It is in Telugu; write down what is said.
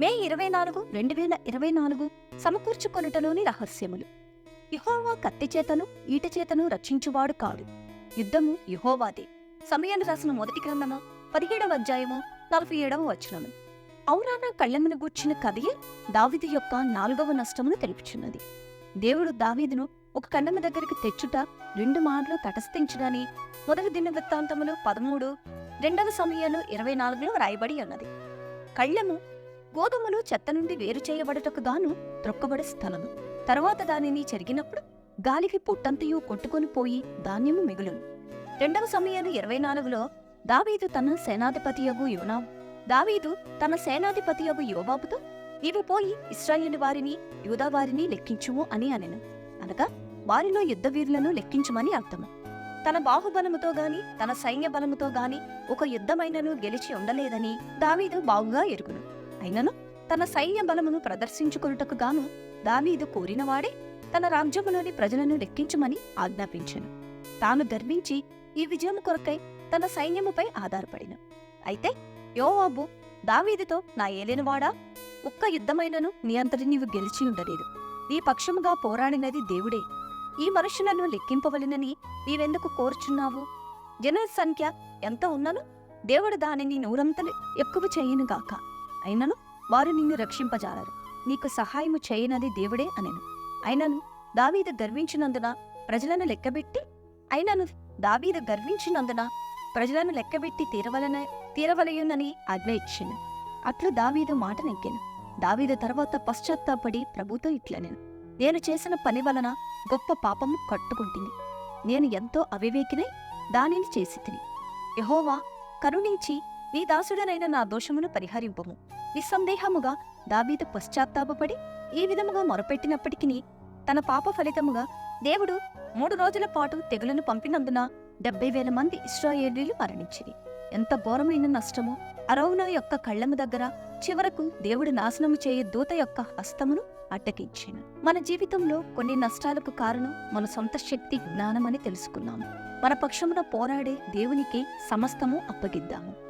మే ఇరవై నాలుగు రెండు వేల ఇరవై నాలుగు సమకూర్చుకొనుటలోని రహస్యములు. యహోవా కత్తి చేతను ఈట చేతను రక్షించువాడు కాడు. యుద్ధము యహోవాదే. సమయాన్ని రాసిన మొదటి గ్రంథము పదిహేడవ అధ్యాయము నలభై ఏడవ వచనము. ఔరానా కళ్ళెమును గూర్చిన కథయే దావిది యొక్క నాలుగవ నష్టమును తెలుపుచున్నది. దేవుడు దావీదును ఒక కన్నెమ దగ్గరికి తెచ్చుట రెండు మార్లు తటస్థించడాని మొదటి దిన వృత్తాంతములు పదమూడు రెండవ సమయంలో ఇరవై నాలుగులో రాయబడి ఉన్నది. కళ్ళెము గోధుమలు చెత్త నుండి వేరు చేయబడుటకు గాను త్రొక్కబడే స్థలము. తరువాత దానిని చెరిగినప్పుడు గాలికి పుట్టంతయు కొట్టుకొని పోయి ధాన్యము మిగులును. రెండవ సమయాలు ఇరవై నాలుగులో దావీదు తన సేనాధిపతియగు యోనా దావీదు తన సేనాధిపతియగు యోబాబుతో నీవు పోయి ఇస్రాయిల్ వారిని యూదా వారిని లెక్కించుము అని అనెను. అనగా వారిలో యుద్ధ వీరులను లెక్కించుమని అర్థము. తన బాహుబలముతో గాని తన సైన్య బలముతో గాని ఒక యుద్ధమైనను గెలిచి ఉండలేదని దావీదు బాగుగా ఎరుగును. అయినను తన సైన్య బలమును ప్రదర్శించుకొనుటకు గాను దావీదు కోరినవాడే తన రాజ్యములోని ప్రజలను లెక్కించమని ఆజ్ఞాపించెను. తాను గర్వించి ఈ విజయం కొరకై తన సైన్యముపై ఆధారపడిన. అయితే యోవాబు దావీదుతో నా ఏలినవాడా? ఒక్క యుద్ధమైనను నీ అంతటి నీవు గెలిచి ఉండలేదు. నీ పక్షముగా పోరాడినది దేవుడే. ఈ మనుషులను లెక్కింపవలెనని నీవెందుకు కోరుచున్నావు? జన సంఖ్య ఎంత ఉన్నను? దేవుడు దానిని నూరంతలు ఎక్కువ చేయనుగాక. అయినను వారు నిన్ను రక్షింపజాలరు. నీకు సహాయము చేయనది దేవుడే అనెను. అయినను దావీదు గర్వించినందున ప్రజలను లెక్కబెట్టి అయినను దావీదు గర్వించినందున ప్రజలను లెక్కబెట్టి తీరవలన తీరవలయునని ఆజ్ఞ ఇచ్చింది అట్లు దావీదు మాట నెక్కెను దావీదు తర్వాత పశ్చాత్తాపడి ప్రభుతో ఇట్లనెను. నేను చేసిన పని వలన గొప్ప పాపము కట్టుకుంటుంది నేను ఎంతో అవివేకినై దానిని చేసి తిని యహోవా కరుణించి నీ దాసుడనైన నా దోషమును పరిహరింపము. నిస్సందేహముగా దావీదు పశ్చాత్తాపపడి ఈ విధముగా మొరపెట్టినప్పటికీ తన పాప ఫలితముగా దేవుడు మూడు రోజుల పాటు తెగులను పంపినందున డెబ్బై వేల మంది ఇస్రాయేలీలు మరణించింది ఎంత ఘోరమైన నష్టమో! అరౌన యొక్క కళ్ళము దగ్గర చివరకు దేవుడు నాశనము చేయే దూత యొక్క హస్తమును అడ్డకించాను మన జీవితంలో కొన్ని నష్టాలకు కారణం మన సొంత శక్తి జ్ఞానమని తెలుసుకున్నాము. మన పక్షమున పోరాడే దేవునికి సమస్తము అప్పగిద్దాము.